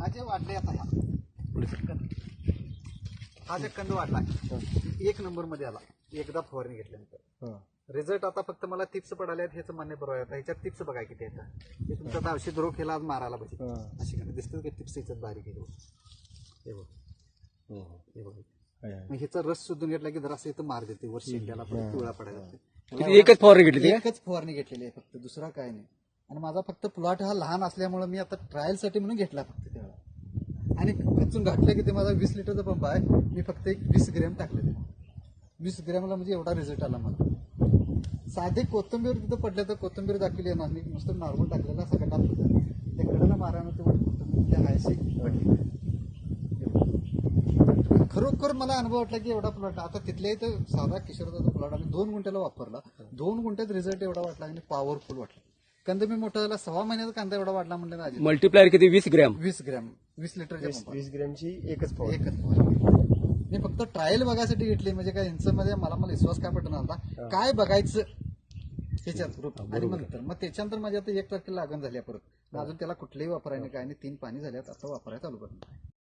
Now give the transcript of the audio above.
हा जे वाढले आता ह्या. हा जे कंद वाढला एक नंबरमध्ये आला. एकदा फवारणी घेतल्यानंतर. रिझल्ट आता फक्त मला टिप्स पडाले आहेत ह्याचं मान्य बरोबर आहे आता ह्याच्यात टिप्स बघा किती आहेत. हे तुमचं आता औषध रोग केला आज मारायला पाहिजे. अशी काय दिसतं का टिप्स याच्यात बारीक. हे बघ. हे बघ. मग ह्याचा रस शोधून घेतला की जरा असं इथं मार देते वर शेंड्याला परत पिवळा पडायला एकच फवारणी घेतली एकच फवारणी घेतलेली आहे फक्त दुसरा काय नाही. आणि माझा फक्त प्लॉट हा लहान असल्यामुळे मी आता ट्रायलसाठी म्हणून घेतला फक्त. आणि खचून घातलं की ते माझा वीस लिटरचा पंप आहे. मी फक्त एक वीस ग्रॅम टाकले ते. वीस ग्रॅमला म्हणजे एवढा रिझल्ट आला मला. साधे कोथिंबीर तिथं पडलं तर कोथिंबीर दाखवली आहे ना मी नुसतं नॉर्मल टाकलेला सगळं टाकलं त्या कडनं मारायला ते कोथिंबीर हायशी पडली खरोखर मला अनुभव वाटला की एवढा प्लॉट आता तिथल्या इथं साधा किशोरचा प्लॉट आम्ही दोन गुंठ्याला वापरला. दोन गुंठ्यात रिझल्ट एवढा वाटला आणि पॉवरफुल वाटला. कांदा मी मोठा झाला सव्वा महिन्यात कांदा एवढा वाढला आजी मल्टीप्लायर किती? वीस ग्रॅम. वीस ग्रॅम. वीस लिटरच्या पंपात. वीस ग्रॅमची एकच फवारणी एकच फवारणी. मी फक्त ट्रायल बघायसाठी घेतली म्हणजे काय मध्ये मला मला विश्वास काय पटणार होता? काय बघायचं? त्याच्यात रूप आणि मग नंतर मग त्याच्यानंतर माझी आता एक तारखेला लागण झाली आहे परत. अजून त्याला कुठलेही वापरायने काय नाही. तीन पाणी झाल्यात आता वापरायला चालू करणार